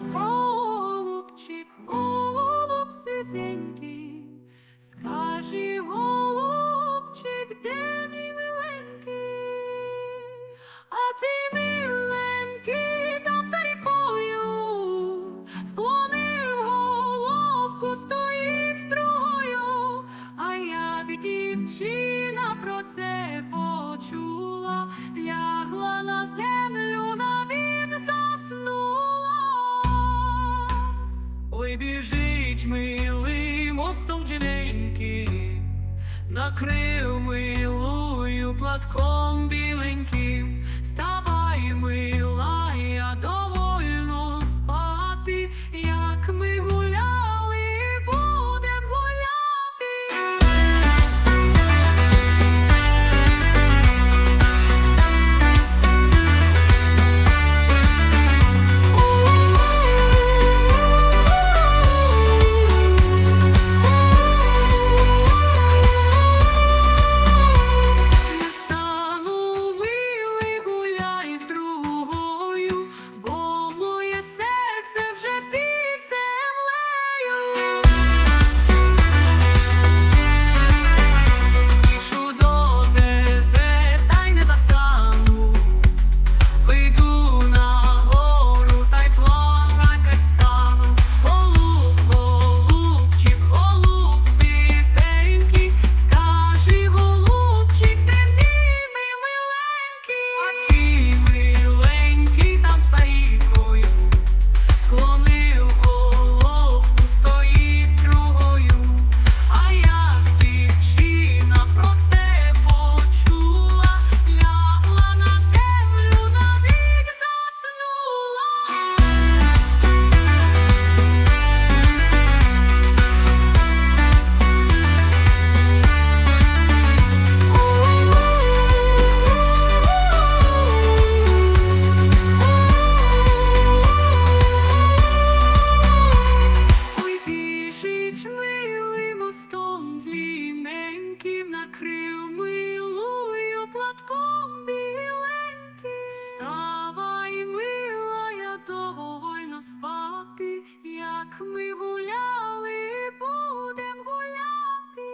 Голуб, голубчик, голуб сизенький, скажи, голубчик, де мій миленький? А ти, миленький, там за рікою, склонив головку, стоїть строгою, а як дівчина про це почула, лягла на землю, накрив милую платком біленьким, ставай, мила, я накрив милую платком біленьким. Вставай, мила, я довольно спати, як ми гуляли, будем гуляти.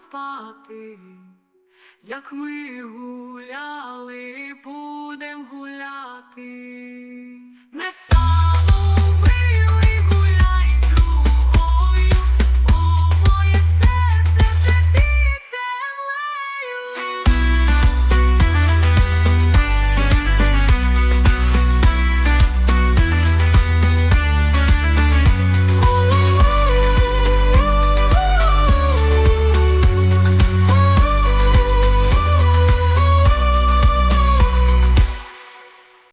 Спати, як ми гуляли, будем гуляти.